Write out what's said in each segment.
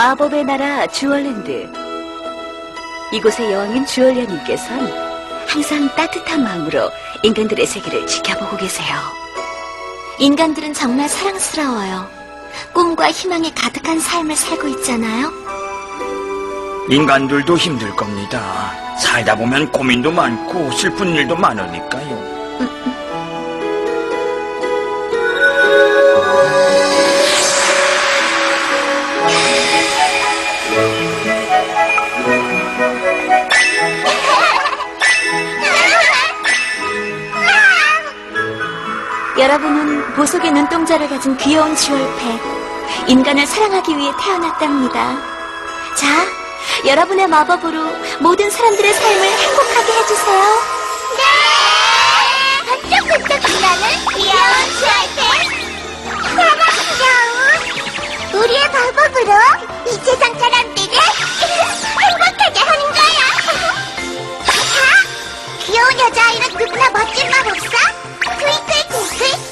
마법의 나라 주얼랜드. 이곳의 여왕인 주얼리아님께선 항상 따뜻한 마음으로 인간들의 세계를 지켜보고 계세요. 인간들은 정말 사랑스러워요. 꿈과 희망에 가득한 삶을 살고 있잖아요. 인간들도 힘들 겁니다. 살다 보면 고민도 많고 슬픈 일도 많으니까요. 여러분은 보석의 눈동자를 가진 귀여운 주얼패, 인간을 사랑하기 위해 태어났답니다. 자, 여러분의 마법으로 모든 사람들의 삶을 행복하게 해주세요. 네! 반짝반짝 빛나는 귀여운 주얼패! 사랑스러운 우리의 마법으로 이 세상 사람들을 행복하게 하는 거야! 자, 귀여운 여자아이는 누구나 멋진 마법사 트윙클 트윙클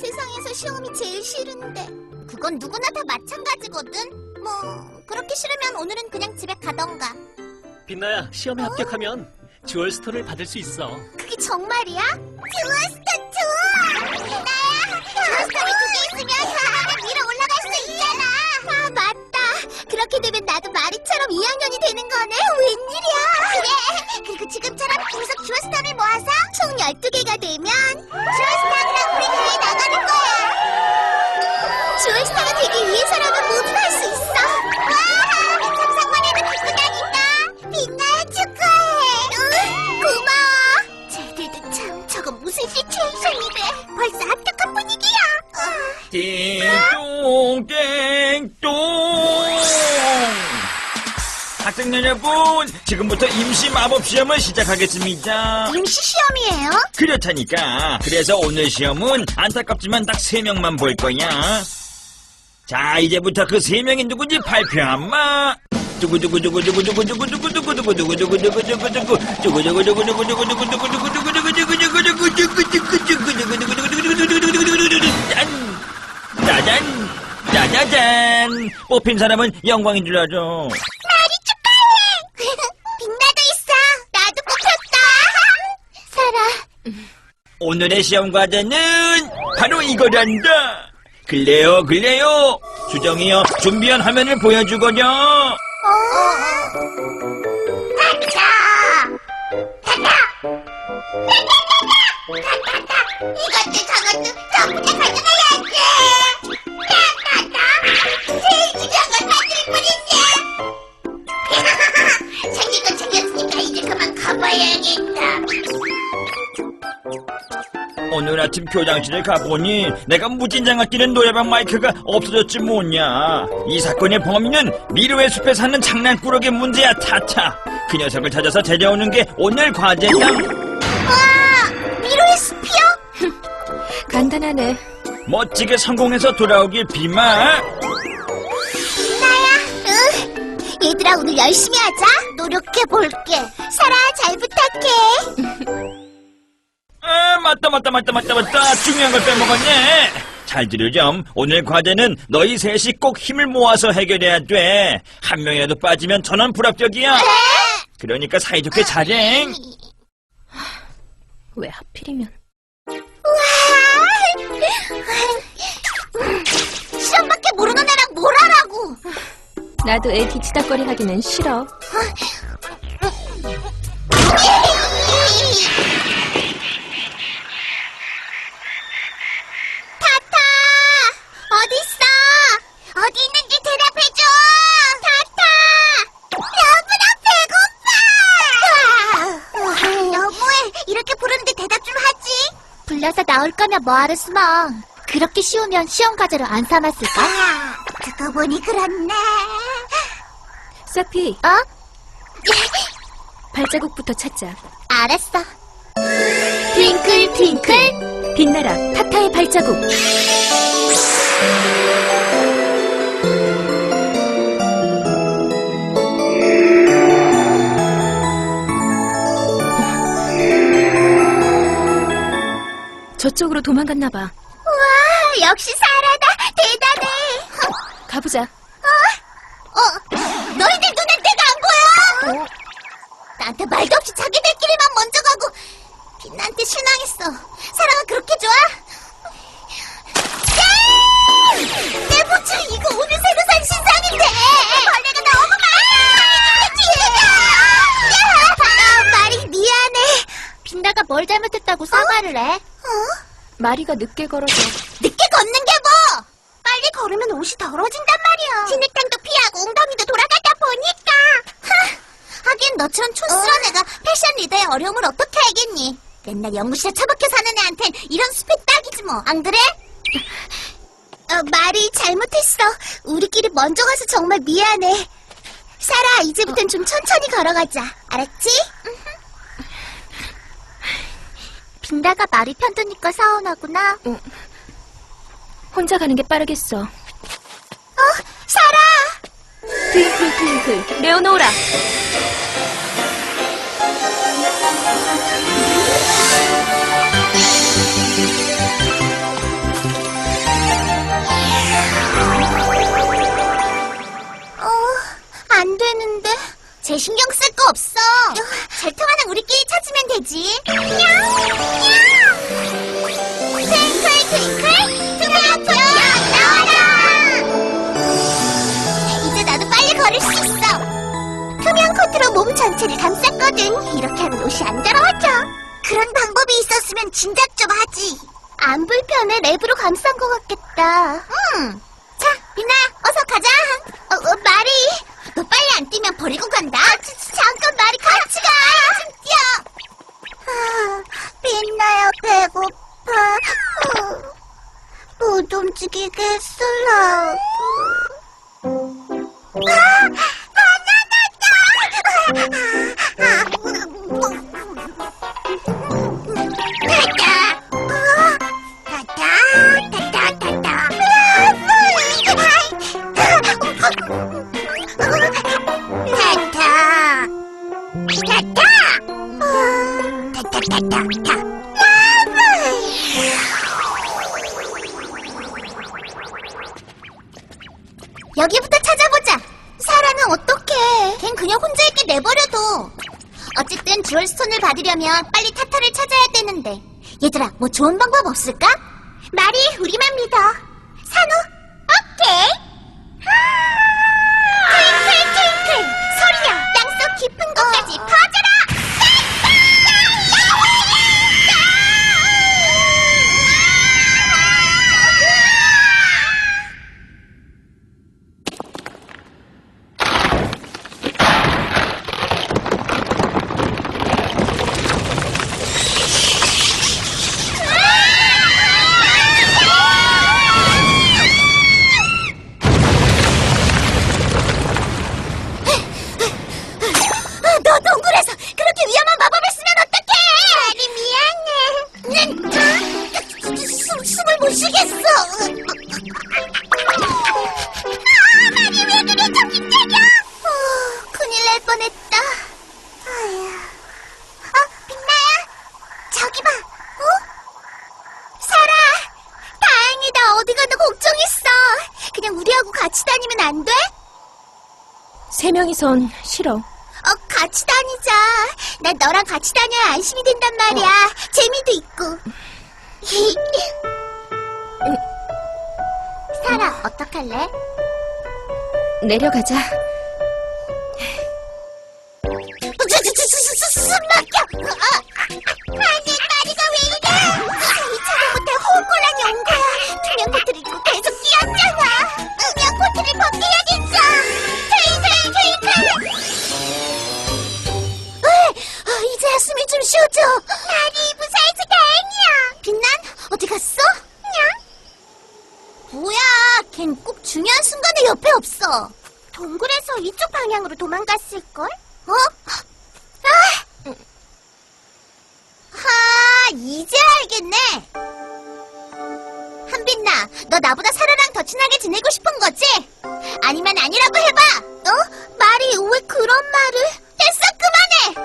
세상에서 시험이 제일 싫은데. 그건 누구나 다 마찬가지거든. 뭐 그렇게 싫으면 오늘은 그냥 집에 가던가. 빛나야 시험에 합격하면 주얼스톤을 받을 수 있어. 그게 정말이야? 주얼스톤 좋아! 나야! 주얼스톤이 두 개 있으면 있잖아! 아, 맞다! 그렇게 되면 나도 마리처럼 2학년이 되는 거네? 웬일이야! 그래! 그리고 지금처럼 계속 주얼스톤을 모아서 총 12개가 되면 주얼스톤 그랑프리 대회에 나가는 거야! 주얼스타가 되기 위해서라면 뭐든 할 수 있어! 와! 상상만 해도 기쁘다니까! 빛나야 축하해! 응, 고마워! 쟤들도 참 저거 무슨 시츄에이션이래! 벌써 합격한 분위기야! 띵동 띵 학생 여러분 지금부터 임시 마법 시험을 시작하겠습니다 임시 시험이에요? 그렇다니까 그래서 오늘 시험은 안타깝지만 딱 세 명만 볼 거야 자 이제부터 그 세 명이 누군지 발표하마 짠! 짜잔! 짜자잔! 뽑힌 사람은 영광인 줄 알죠? 오늘의 시험 과제는 바로 이거란다. 글래요, 글래요. 수정이요, 준비한 화면을 보여주거려. 어? 이것도 저것도 전부 다 가져가야지! 오늘 아침 교장실에 가보니 내가 무진장을 뛰는 노래방 마이크가 없어졌지 뭐냐. 이 사건의 범인은 미로의 숲에 사는 장난꾸러기 문제야 타타. 그 녀석을 찾아서 데려오는 게 오늘 과제야. 와, 미로의 숲이요? 간단하네. 멋지게 성공해서 돌아오길 비마. 나야. 응. 얘들아 오늘 열심히 하자. 노력해 볼게. 사라 잘 부탁해. 아 맞다 맞다 맞다 맞다 맞다 중요한 걸 빼먹었네. 잘 들으렴. 오늘 과제는 너희 셋이 꼭 힘을 모아서 해결해야 돼. 한 명이라도 빠지면 전원 불합격이야. 그러니까 사이좋게 잘해. 왜 하필이면? 시험밖에 모르는 애랑 뭘 하라고. 나도 애 뒤치다거리 하기는 싫어. 타타 어딨어? 어디 있는지 대답해줘. 타타 여보 나 배고파. 너무해 이렇게 부르는데 대답 좀 하지. 불러서 나올 거면 뭐하러 숨어. 그렇게 쉬우면 시험 과제로 안 삼았을까? 듣고 보니 그렇네. 사피, 어? 발자국부터 찾자. 알았어. 트윙클 트윙클 빛나라, 타타의 발자국. 저쪽으로 도망갔나 봐. 와 역시 사라다 대단해. 가보자. 마리가 늦게 걸어서. 늦게 걷는 게 뭐? 빨리 걸으면 옷이 더러워진단 말이야. 진흙탕도 피하고 웅덩이도 돌아가다 보니까. 하, 하긴 너처럼 촌스러운 애가 패션 리더의 어려움을 어떻게 알겠니? 맨날 연구실에 처박혀 사는 애한텐 이런 숲이 딱이지 뭐. 안 그래? 어, 말이 잘못했어. 우리끼리 먼저 가서 정말 미안해. 사라, 이제부턴 좀 천천히 걸어가자. 알았지? 빈다가 말이 편드니까 서운하구나. 혼자 가는 게 빠르겠어. 어, 사라! 트윙클 트윙클, 레오노라. 어, 안 되는데. 제 신경 쓸 거 없어. 잘 통하는 우리끼리 찾으면 되지. 트윙클, 트윙클, 투명 투명, 나와라! 이제 나도 빨리 걸을 수 있어. 투명 코트로 몸 전체를 감쌌거든. 이렇게 하면 옷이 안 더러워져. 그런 방법이 있었으면 진작 좀 하지. 안 불편해. 랩으로 감싼 것 같겠다. 응. 자, 빛나, 어서 가자. 어, 어, 마리. 너 빨리 안 뛰면 버리고 간다. 아, 잠깐, 마리 같이 가. 좀 뛰어. 아, 빛나야 배고파. 못 움직이겠어요. 여기부터 찾아보자. 사라는 어떡해. 걘 그냥 혼자 있게 내버려둬. 어쨌든 주얼스톤을 받으려면 빨리 타타를 찾아야 되는데. 얘들아, 뭐 좋은 방법 없을까? 말이 우리만 믿어. 세 명이선 싫어. 어, 같이 다니자. 난 너랑 같이 다녀야 안심이 된단 말이야. 재미도 있고. 사라, 어떡할래? 내려가자. 숨 막혀! 아니, 다리가 왜 이래? 이 차도부터 호골랑이 온 거야. 투명 코트를 입고 계속 뛰었잖아. 투명 코트를 벗겨야겠어. 숨이 좀 쉬어져. 다리 무사해서 다행이야. 빛난? 어디 갔어? 냥? 뭐야, 걘 꼭 중요한 순간에 옆에 없어. 동굴에서 이쪽 방향으로 도망갔을걸? 어? 아! 하, 이제 알겠네. 한빛나, 너 나보다 사라랑 더 친하게 지내고 싶은 거지? 아니면 아니라고 해봐. 어? 말이 왜 그런 말을?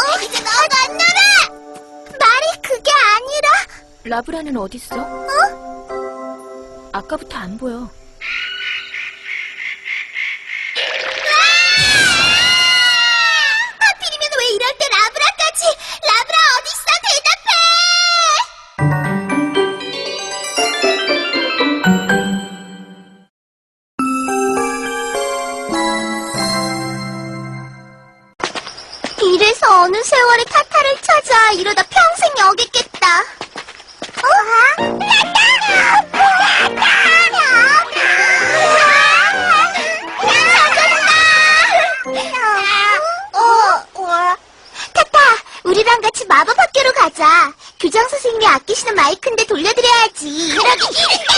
어, 이제 너도 안 놀아. 말이 그게 아니라. 라브라는 어딨어? 어? 아까부터 안 보여. 아끼시는 마이크인데 돌려드려야지. 그러기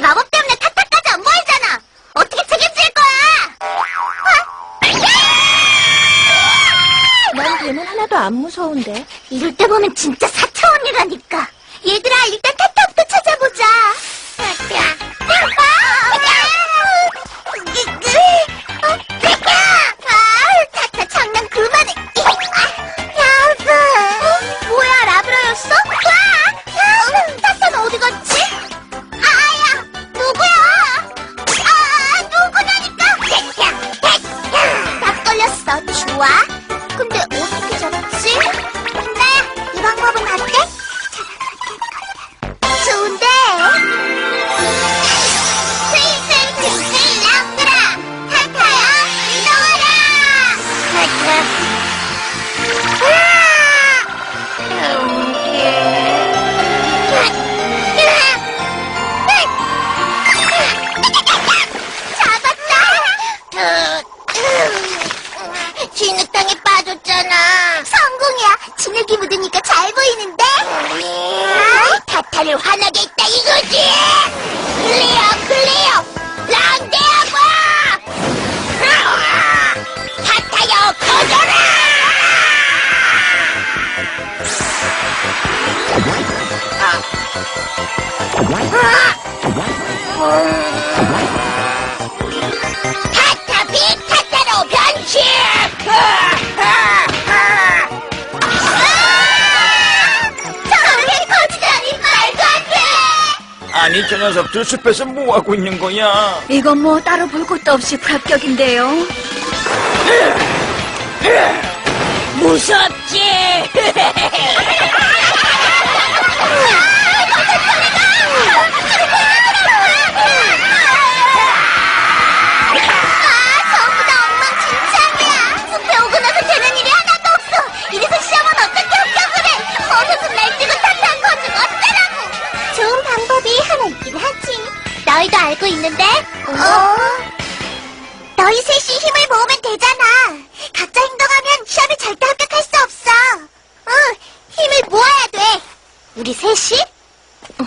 네 마법 때문에 타타까지 안 보이잖아. 어떻게 책임질 거야? 난 대문 하나도 안 무서운데. 이럴 때 보면 진짜 사차원이라니까. 타타 빅 타타로 변신! 저게 거지라니 말도 안 돼! 아니 저 녀석들 숲에서 뭐 하고 있는 거야? 이건 뭐 따로 볼 것도 없이 불합격인데요. 무섭지? 알고 있는데? 어? 너희 셋이 힘을 모으면 되잖아. 각자 행동하면 시험에 절대 합격할 수 없어. 응, 힘을 모아야 돼. 우리 셋이? 어,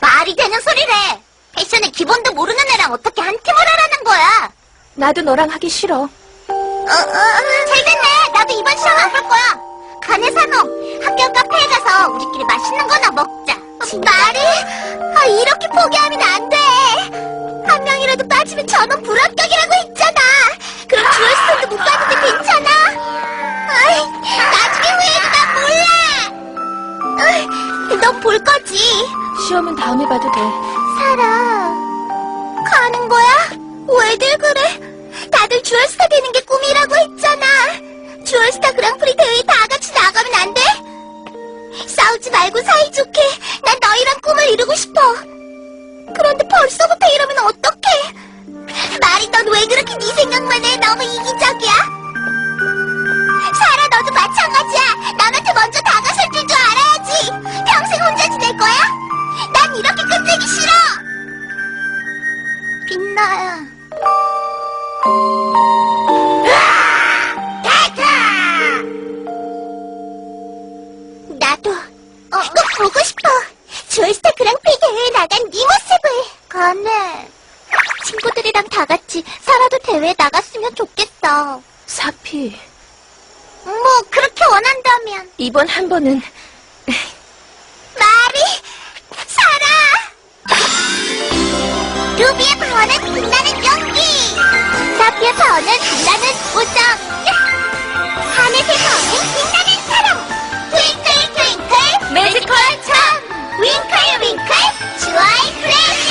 말이 되는 소리래. 패션의 기본도 모르는 애랑 어떻게 한 팀을 하라는 거야? 나도 너랑 하기 싫어. 어, 어, 잘 됐네. 나도 이번 시험 안 볼 거야. 가네 산호, 학교 카페에 가서 우리끼리 맛있는 거나 먹자. 말이? 아, 이렇게 포기하면 안 돼. 한 명이라도 빠지면 전원 불합격이라고 했잖아. 그럼 주얼스톤도 못 받는데 괜찮아? 아이, 나중에 난 몰라. 넌 볼 거지. 시험은 다음에 봐도 돼. 살아. 가는 거야? 왜들 그래? 다들 주얼스타 되는 게 꿈이라고 했잖아. 주얼스타 그랑프리 대회에 다? 싸우지 말고 사이좋게. 난 너희랑 꿈을 이루고 싶어. 그런데 벌써부터 이러면 어떡해? 말이 넌 왜 그렇게 네 생각만 해? 너무 이기적이야? 사라 너도 마찬가지야. 남한테 먼저 다가설 줄도 알아야지. 평생 혼자 지낼 거야? 난 이렇게 끝내기 싫어. 빛나야. 보고 싶어. 주얼스타 그랑프리 대회에 나간 네 모습을. 가네. 친구들이랑 다 같이 사라도 대회에 나갔으면 좋겠어. 사피, 뭐 그렇게 원한다면. 이번 한 번은 마리, 사라. 루비의 파워는 빛나는 연기. 사피의 파워는 빛나는 우정. 하늘의 파워는 빛 매지컬 참. 윙클 윙클 주아이 플래시.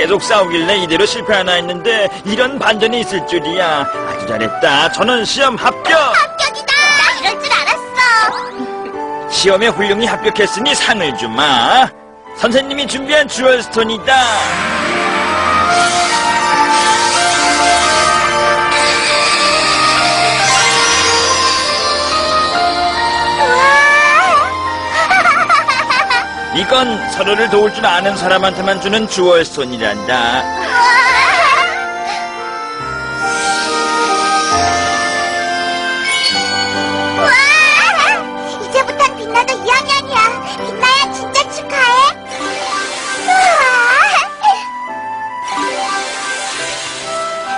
계속 싸우길래 이대로 실패하나 했는데 이런 반전이 있을 줄이야. 아주 잘했다. 전원 시험 합격! 합격이다! 나 이럴 줄 알았어! 시험에 훌륭히 합격했으니 상을 주마. 선생님이 준비한 주얼스톤이다 이건 서로를 도울 줄 아는 사람한테만 주는 주얼스톤이란다 와! 이제부턴 빛나도 2학년이야. 빛나야 진짜 축하해. 우와!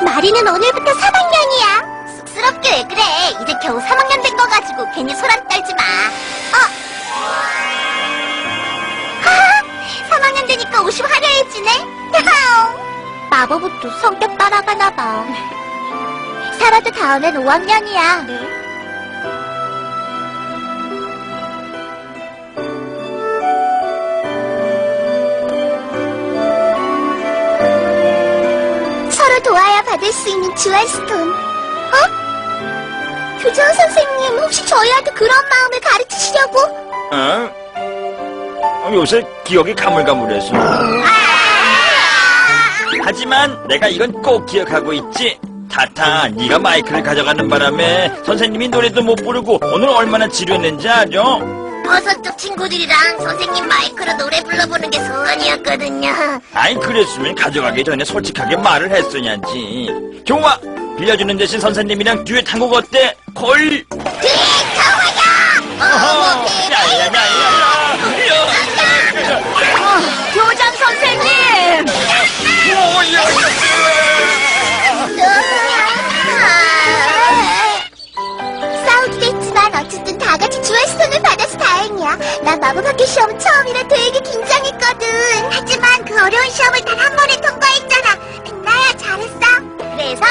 마리는 오늘부터 3학년이야. 쑥스럽게 왜 그래? 이제 겨우 3학년 된 거 가지고 괜히 소란 떨지 마. 50 화려해지네. 마법옷도 성격 따라가나봐. 사라도 다음엔 5학년이야. 서로 도와야 받을 수 있는 주얼스톤. 어? 교장 선생님, 혹시 저희한테 그런 마음을 가르치시려고? 어? 어, 요새 기억이 가물가물해서. 하지만 내가 이건 꼭 기억하고 있지. 타타, 네가 마이크를 가져가는 바람에 선생님이 노래도 못 부르고 오늘 얼마나 지루했는지 알죠? 버섯 쪽 친구들이랑 선생님 마이크로 노래 불러보는 게 소원이었거든요. 아이 그랬으면 가져가기 전에 솔직하게 말을 했어야지. 좋아, 빌려주는 대신 선생님이랑 듀엣 한곡 어때? 콜. 어허, 야야야야야. 난 마법학교 시험 처음이라 되게 긴장했거든. 하지만 그 어려운 시험을 단 한 번에 통과했잖아. 나야 잘했어. 그래서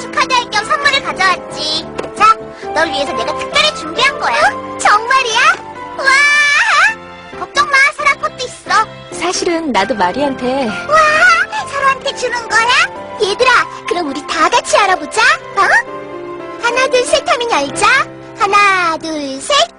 축하드릴 겸 선물을 가져왔지. 자, 널 위해서 내가 특별히 준비한 거야. 정말이야? 와! 걱정 마, 사랑 것도 있어. 사실은 나도 마리한테 와, 서로한테 주는 거야? 얘들아, 그럼 우리 다 같이 알아보자. 어? 하나, 둘, 셋 하면 열자. 하나, 둘, 셋.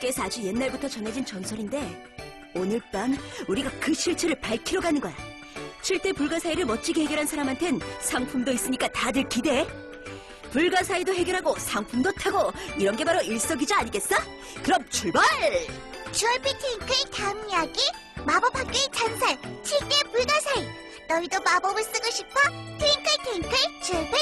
학교에서 아주 옛날부터 전해진 전설인데 오늘 밤 우리가 그 실체를 밝히러 가는 거야. 7대 불가사의를 멋지게 해결한 사람한텐 상품도 있으니까 다들 기대해. 불가사의도 해결하고 상품도 타고 이런 게 바로 일석이조 아니겠어? 그럼 출발! 주얼피 팅클 다음 이야기 마법 학교의 전설 7대 불가사의 너희도 마법을 쓰고 싶어? 트윙클 팅클 주얼피